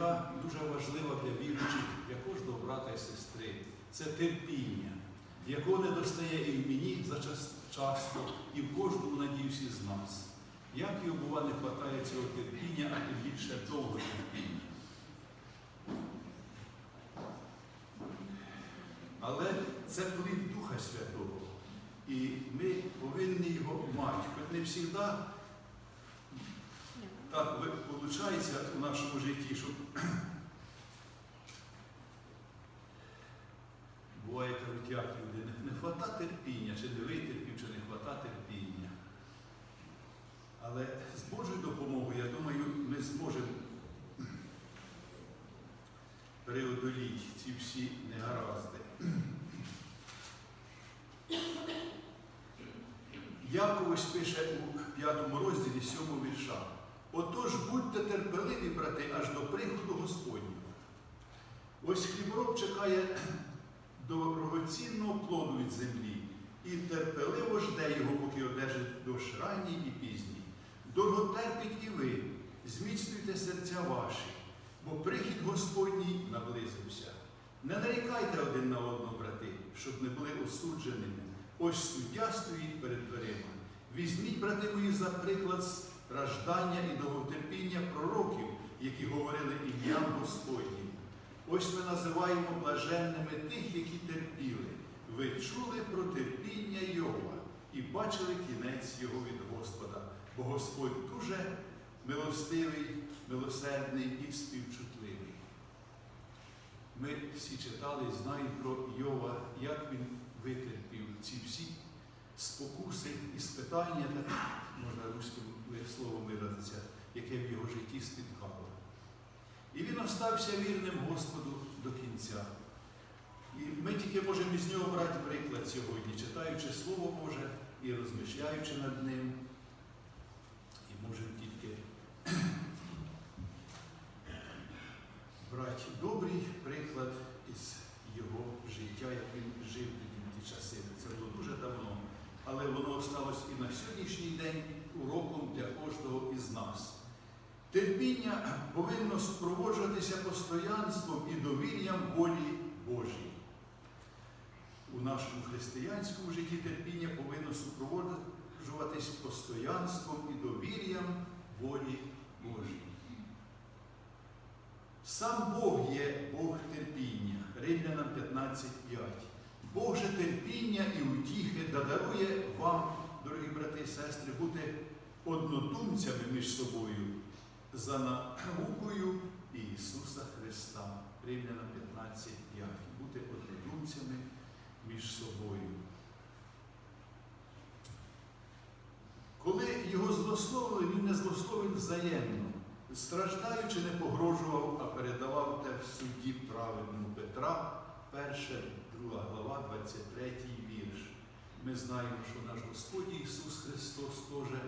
яка дуже важлива для віруючих, для кожного брата і сестри. Це терпіння, якого не достає і в мені часто, і в кожному, надіюсь, із нас. Як його бува не вистачає цього терпіння, а тим більше довго терпіння. Але це плід Духа Святого. І ми повинні його мати. Хоч не завжди так виходить у нашому житті, що буває кажуть, як люди, не, хвата терпіння, чи не витерпів, чи не хвата терпіння. Але з Божою допомогою, я думаю, ми зможемо преодоліти ці всі негаразди. Яковось пише у п'ятому розділі сьомого вірша. Отож будьте терпеливі, брати, аж до приходу Господнього. Ось хлібороб чекає дорогоцінного плоду від землі і терпеливо жде його, поки одержить дощ ранній і пізній. Дорого терпіть і ви, зміцнюйте серця ваші, бо прихід Господній наблизився. Не нарікайте один на одного, брати, щоб не були осудженими. Ось суддя стоїть перед дверима. Візьміть, брати мої, за приклад страждання і довготерпіння пророків, які говорили ім'ям Господнім. Ось ми називаємо блаженними тих, які терпіли. Ви чули про терпіння Йова і бачили кінець його від Господа, бо Господь дуже милостивий, милосердний і співчутливий. Ми всі читали і знаємо про Йова, як він витерпів ці всі спокуси і спитання, так можна руським словом виразитися, яке в його житті спіткало. І він остався вірним Господу до кінця. І ми тільки можемо із нього брати приклад сьогодні, читаючи Слово Боже і розмишляючи над ним. І можемо тільки брати добрий приклад із його життя, як він жив тоді в ті часи. Це було дуже давно. Але воно осталось і на сьогоднішній день уроком для кожного із нас. Терпіння повинно супроводжуватися постоянством і довір'ям волі Божій. У нашому християнському житті терпіння повинно супроводжуватись постоянством і довір'ям волі Божій. Сам Бог є Бог терпіння. Римлянам 15.5. Боже терпіння і утіхи дарує вам, дорогі брати і сестри, бути однодумцями між собою за наукою Ісуса Христа. Римлянам 15.5. Бути однодумцями між собою. Коли його злословили, він не злословив взаємно, страждаючи, не погрожував, а передавав те в суді праведному Петра, 1, 2 глава, 23 вірш. Ми знаємо, що наш Господь Ісус Христос теж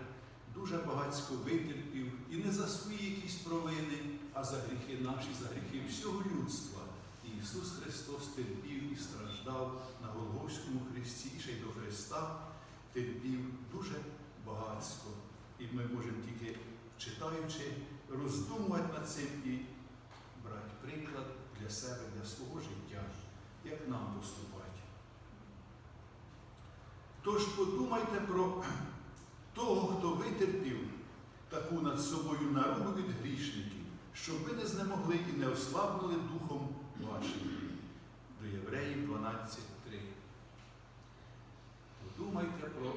дуже багатько витерпів і не за свої якісь провини, а за гріхи наші, за гріхи всього людства. І Ісус Христос терпів і страждав на Голгофському Христі, і ще й до Христа терпів дуже багатсько. І ми можемо тільки, читаючи, роздумувати над цим і брати приклад для себе, для свого життя, як нам поступати. Тож подумайте про того, хто витерпів таку над собою наругу від грішників, щоб ви не знемогли і не ослабнули духом вашим. До Євреїв 12.3. Подумайте про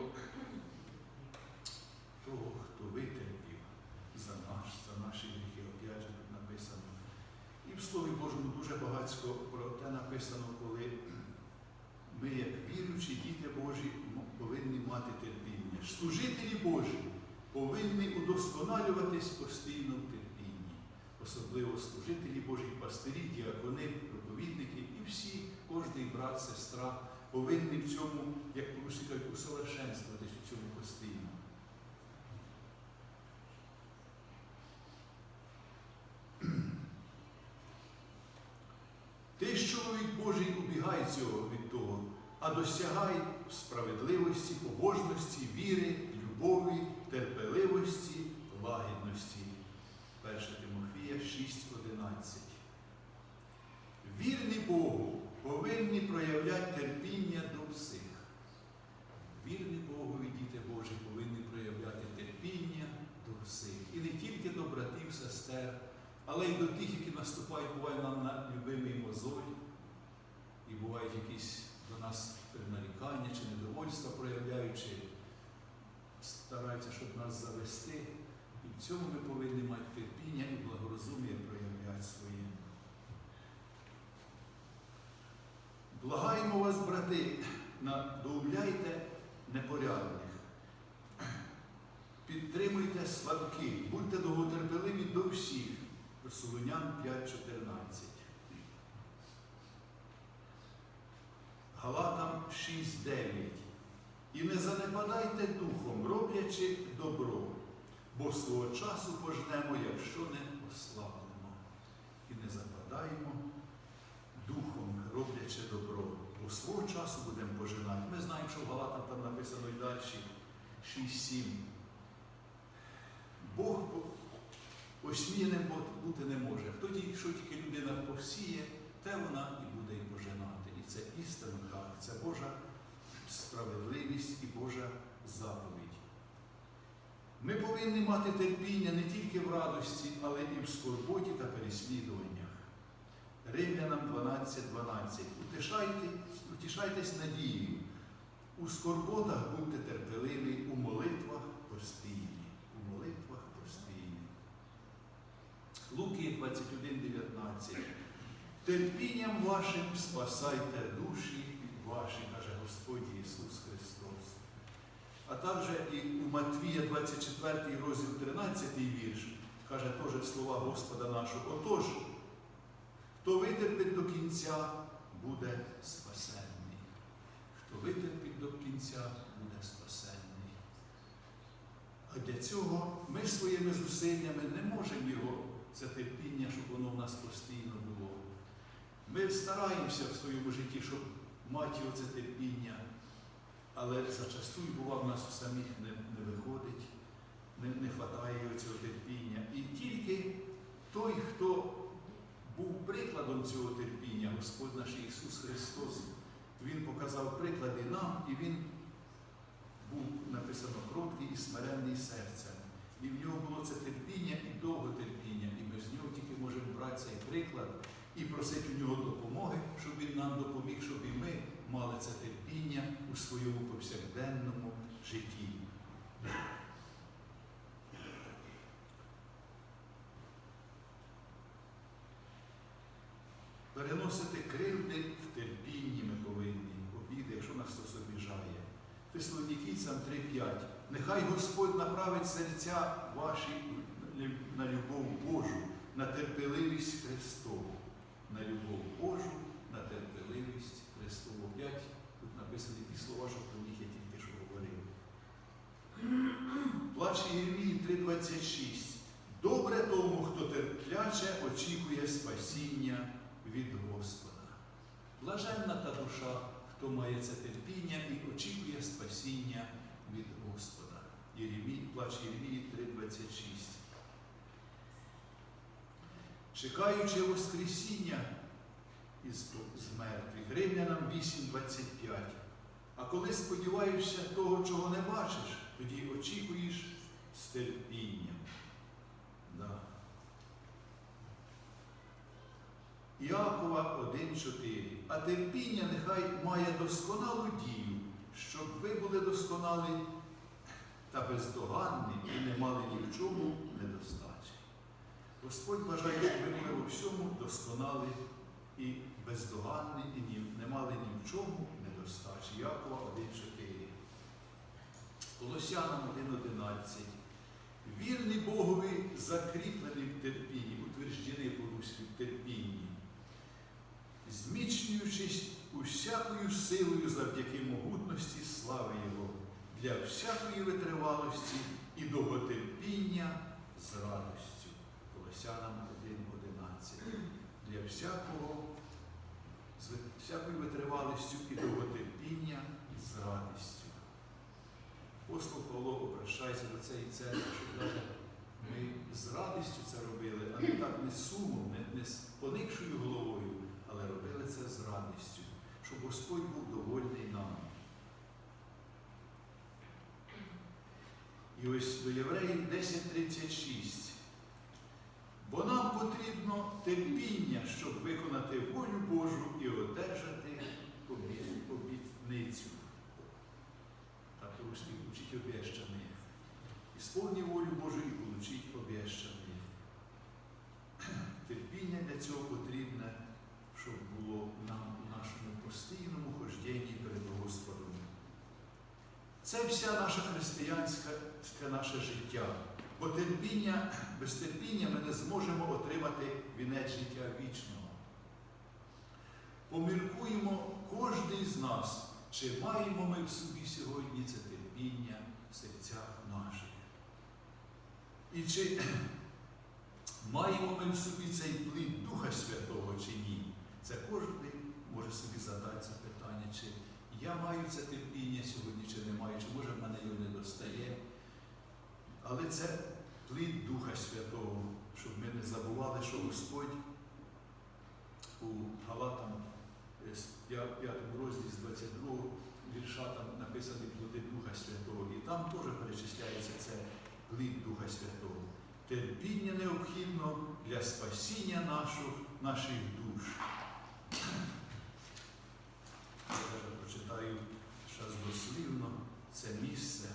того, хто витерпів за наш, за наші гріхи. Опять же тут написано. І в Слові Божому дуже багатько про те написано, коли ми, як віруючі діти Божі, повинні мати терпіння. Служителі Божі повинні удосконалюватись постійно в терпінні. Особливо служителі Божі, пастирі, діакони, проповідники і всі, кожний брат, сестра повинні в цьому, як по-русски кажуть, усовершенствуватись у цьому постійно. а досягай справедливості, побожності, віри, любові, терпеливості, лагідності. 1 Тимофія 6,11. Вірні Богу повинні проявляти терпіння до всіх. Вірні Богові, діти Божі, повинні проявляти терпіння до всіх. І не тільки до братів, сестер, але й до тих, які наступають, буває нам на любимий мозоль, і бувають якісь до нас нарікання чи недовольства проявляючи, стараються, щоб нас завести. І в цьому ми повинні мати терпіння і благорозум'я проявляти своє. Благаємо вас, брати, надоумляйте непорядних. Підтримуйте слабких, будьте довготерпеливі до всіх. Солонян 5.14. Галатам 6.9. І не занепадайте духом, роблячи добро, бо свого часу пожнемо, якщо не ослабнемо. І не западаємо духом, роблячи добро, бо свого часу будемо пожинати. Ми знаємо, що в Галатам там написано і далі 6.7. Бог осміяним бути не може. Хто тільки, що тільки людина посіє, те вона і буде і пожинати. Це істинно так, це Божа справедливість і Божа заповідь. Ми повинні мати терпіння не тільки в радості, але і в скорботі та переслідуваннях. Римлянам 12.12. 12. Утішайте, утішайтесь надією. У скорботах будьте терпеливі, у молитвах постійні. У молитвах постійні. Луки 21.19. Терпінням вашим спасайте душі ваші, каже Господь Ісус Христос. А також і у Матвія 24 розділ 13 вірш каже теж слова Господа нашого. Отож, хто витерпить до кінця, буде спасенний. Хто витерпить до кінця, буде спасенний. А для цього ми своїми зусиллями не можемо його, це терпіння, щоб воно в нас постійно було. Ми стараємося в своєму житті, щоб мати оце терпіння, але зачастую, бува, в нас самих не, не виходить, не, не вистачає цього терпіння. І тільки той, хто був прикладом цього терпіння, Господь наш Ісус Христос, Він показав приклади нам, і Він був написано кроткий і смиренний серцем. І в нього було це терпіння і довготерпіння, і ми з нього тільки можемо брати цей приклад і просити у нього допомоги, щоб він нам допоміг, щоб і ми мали це терпіння у своєму повсякденному житті. Переносити кривди в терпінні ми повинні, обіди, якщо нас хтось обіжає. Феслонікійцям 3.5. Нехай Господь направить серця ваші на любов Божу, на терпеливість Христову. На любов Божу, на терпеливість Христову. П'ять тут написані ті слова, що про них я тільки що говорив. Плач Єрмії 3.26. Добре тому, хто терпляче очікує спасіння від Господа. Блаженна та душа, хто має це терпіння і очікує спасіння від Господа. Єремій, плач Єремії 3.26. Чекаючи Воскресіння із з мертвих, Римлянам 8.25. А коли сподіваєшся того, чого не бачиш, тоді очікуєш з терпінням. Да. Іакова 1.4. А терпіння нехай має досконалу дію, щоб ви були досконалі та бездоганні і не мали ні в чому недостачі. Господь бажає, щоб ми були у всьому досконалі і бездоганні, і не мали ні в чому недостачі. Якова 1.4. Колосянам 1.11. Вірний Богові закріплений в терпінні, утверджений по-руськи в терпінні, зміцнюючись усякою силою завдяки могутності слави Його, для всякої витривалості і довготерпіння з радостю. Колосянам 1.11. Для всякого, з всякою витривалістю і довготерпіння з радістю. Апостол Павло обращається до цієї церкви, щоб каже, ми з радістю це робили, а не так не сумом, не, не з поникшою головою, але робили це з радістю, щоб Господь був довольний нами. І ось до Євреїв 10.36. Терпіння, щоб виконати волю Божу і одержати обітницю. Так по-русски учить обещаные. Ісполні волю Божу і получить обещаные. Терпіння для цього потрібне, щоб було нам у нашому постійному хожденні перед Господом. Це вся наша християнське наше життя. Бо терпіння, без терпіння ми не зможемо отримати вінець життя вічного. Поміркуємо кожен з нас, чи маємо ми в собі сьогодні це терпіння в серцях наших. І чи маємо ми в собі цей плід Духа Святого чи ні? Це кожен може собі задати це питання, чи я маю це терпіння сьогодні, чи не маю, чи може в мене його не достає. Але це плід Духа Святого, щоб ми не забували, що Господь у Галатам е, 5 розділі з 22 вірша там написані плоди Духа Святого. І там теж перечисляється це плід Духа Святого. Терпіння необхідно для спасіння наших, наших душ. Я прочитаю зараз дослівно це місце.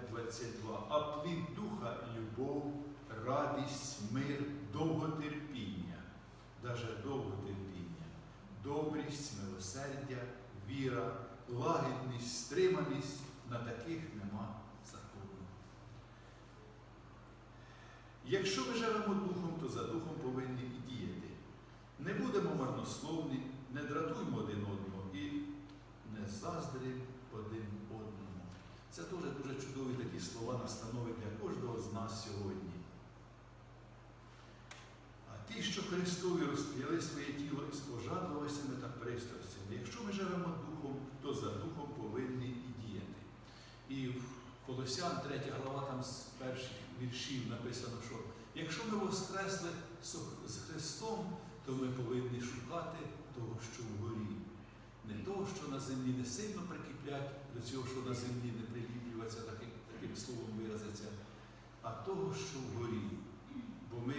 Галатів 5.22. А плід духа любов, радість, мир, довготерпіння, даже довготерпіння, добрість, милосердя, віра, лагідність, стриманість, на таких нема закону. Якщо ми живемо духом, то за духом повинні і діяти. Не будемо марнословні, не дратуймо один одного і не заздримо один одному. Це теж дуже чудові такі слова настанови для кожного з нас сьогодні. А ті, що Христові розп'яли своє тіло із пожадливостями та пристрастями, якщо ми живемо духом, то за духом повинні і діяти. І в Колосян 3 глава там з перших віршів написано, що якщо ми воскресли з Христом, то ми повинні шукати того, що вгорі. Не того, що на землі не сильно прикіплять до цього, що на землі не приліплюється, таким, таким словом виразиться, а того, що вгорі. Бо ми,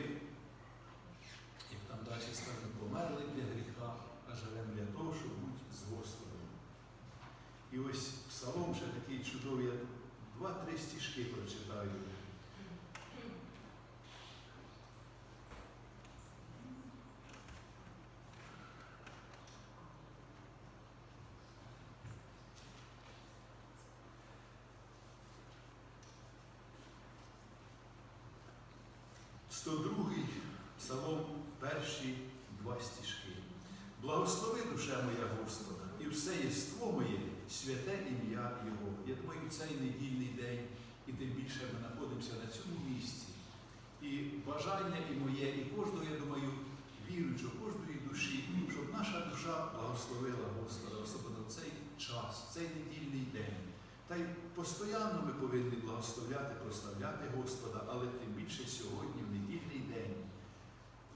як там далі сказано, померли для гріха, а живемо для того, щоб бути з Господом. І ось псалом ще такий чудовий, я два-три стіжки прочитаю. Сто другий псалом, перші два стіжки. Благослови душа моя Господа, і все єство моє, святе ім'я Його. Я думаю, цей недільний день, і тим більше ми знаходимося на цьому місці. І бажання і моє, і кожного, я думаю, віруючого, кожної душі, щоб наша душа благословила Господа, особливо в цей час, в цей недільний. Та й постійно ми повинні благословляти, прославляти Господа, але тим більше сьогодні, в недільний день.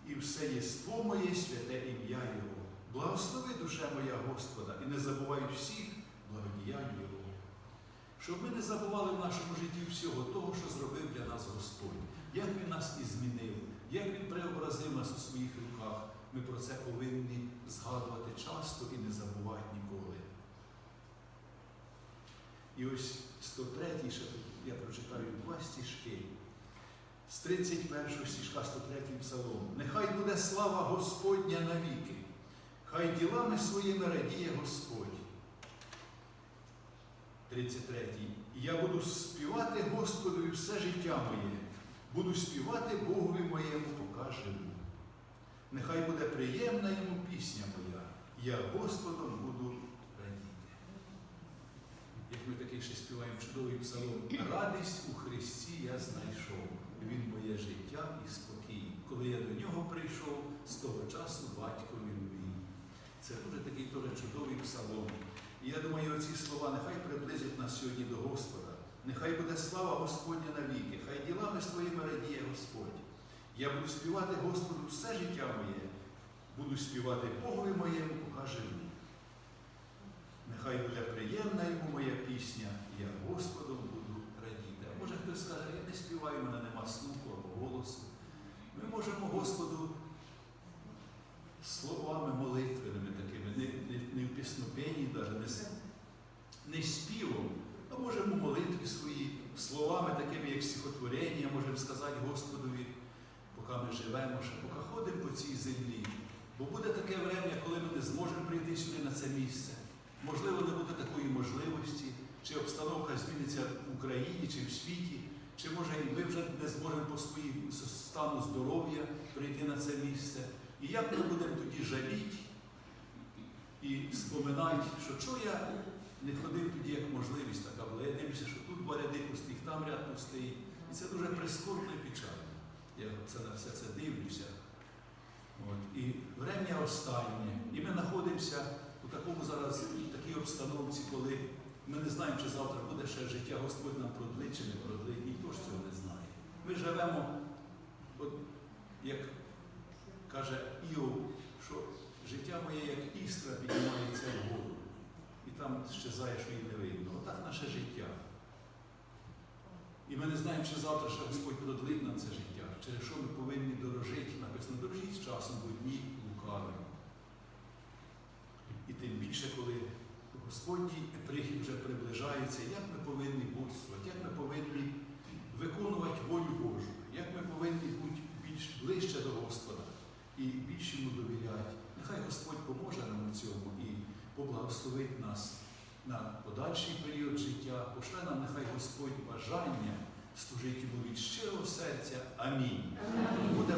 І все єство моє, святе ім'я Його. Благослови душа моя Господа, і не забувай всіх благодіянь Його. Щоб ми не забували в нашому житті всього того, що зробив для нас Господь, як Він нас і змінив, як Він преобразив нас у своїх руках. Ми про це повинні згадувати часто і не забувати. І ось 103 я прочитаю два стіжки. З 31 стіжка 103 псалом. Нехай буде слава Господня навіки, хай ділами своїми радіє Господь. 33. Я буду співати Господові все життя моє, буду співати Богові моєму, живу. Нехай буде приємна йому пісня моя, я Господом буду ми такий ще співаємо чудовий псалом, радість у Христі я знайшов. Він моє життя і спокій. Коли я до нього прийшов, з того часу батькові любві. Це дуже такий теж чудовий псалом. І я думаю, ці слова нехай приблизять нас сьогодні до Господа. Нехай буде слава Господня навіки, хай ділами своїми радіє Господь. Я буду співати Господу все життя моє, буду співати Богові моєму, покаже мені. Нехай буде приємна йому моя пісня, я Господом буду радіти. А може хтось скаже, я не співаю, мене нема слуху або голосу. Ми можемо Господу словами молитвеними такими, не, не, не в піснопенні, навіть не, не співом, а можемо молитві свої словами, такими, як стихотворення, можемо сказати Господові, поки ми живемо, ще поки ходимо по цій землі. Бо буде таке время, коли ми не зможемо прийти сюди на це місце. Можливо, не буде такої можливості, чи обстановка зміниться в Україні, чи в світі, чи може і ми вже не зможемо по своїм стану здоров'я прийти на це місце. І як ми будемо тоді жаліти і споминати, що чого я не ходив тоді, як можливість така була. Я дивлюся, що тут два ряди пустих, там ряд пустий. І це дуже прискорбно і печально. Я це на все це дивлюся. От. І врем'я останнє. І ми знаходимося у такому зараз такій обстановці, коли ми не знаємо, чи завтра буде ще життя, Господь нам продлить чи не продлить, ніхто ж цього не знає. Ми живемо, от, як каже Іов, що життя моє як іскра піднімається вгору. І там щезає, що її не видно. Отак наше життя. І ми не знаємо, чи завтра ще Господь продлить нам це життя, через що ми повинні дорожити. Написано, дорожіть з часом, бо дні лукаві. Тим більше, коли Господній прихід вже приближається, як ми повинні будствувати, як ми повинні виконувати волю Божу, як ми повинні бути більш ближче до Господа і більше йому довіряти. Нехай Господь поможе нам у цьому і поблагословить нас на подальший період життя, пошле нам нехай Господь бажання служити йому від щирого серця. Амінь. Будемо